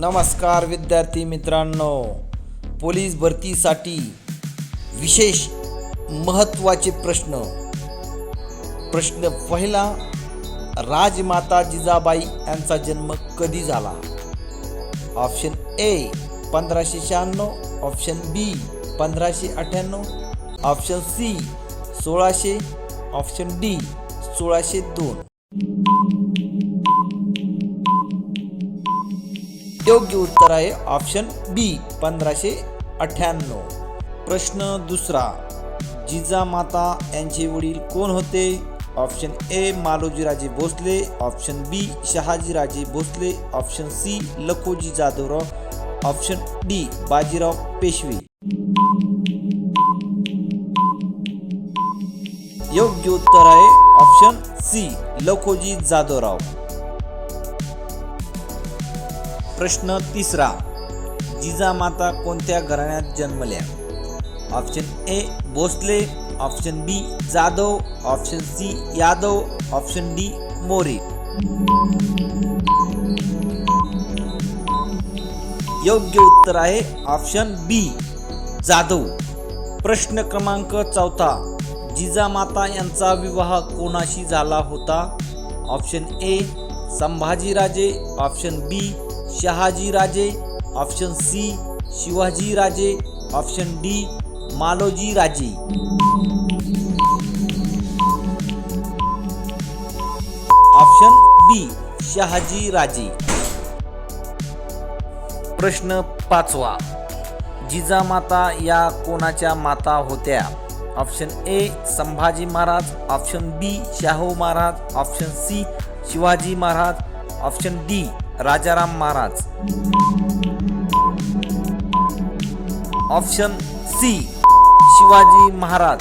नमस्कार विद्यार्थी मित्रांनो. पोलीस भरतीसाठी विशेष महत्त्वाचे प्रश्न. प्रश्न पहिला राजमाता जिजाबाई यांचा जन्म कधी झाला? ऑप्शन ए पंधराशे शहाण्णव. ऑप्शन बी पंधराशे अठ्ठ्याण्णव. ऑप्शन सी सोळाशे. ऑप्शन डी सोळाशे दोन. योग्य उत्तर आहे ऑप्शन बी पंधराशे अठ्ठ्याण्णव. प्रश्न दुसरा जिजामाता यांचे वडील कोण होते? Option A Malojiraje Bhosale. Option B Shahajiraje Bhosale. Option C Lakhoji Jadhavrao. Option D Bajirao Peshwe. योग्य उत्तर आहे ऑप्शन सी लखोजी जाधवराव. प्रश्न तिसरा जिजामाता कोणत्या घराण्यात जन्मल्या? Option A Bhosale option B Jadhav option C Yadav option D More. योग्य उत्तर आहे ऑप्शन बी जाधव. प्रश्न क्रमांक चौथा जिजामाता यांचा विवाह कोणाशी झाला होता? Option A Sambhajiraje option B Shahajiraje option C Shivajiraje option D Malojiraje option B Shahajiraje प्रश्न पाचवा. जिजामाता या कोणाच्या माता होत्या? Option A Sambhaji Maharaj. Option B Shahu Maharaj. Option C Shivaji Maharaj. Option D Rajaram Maharaj. Option C Shivaji Maharaj.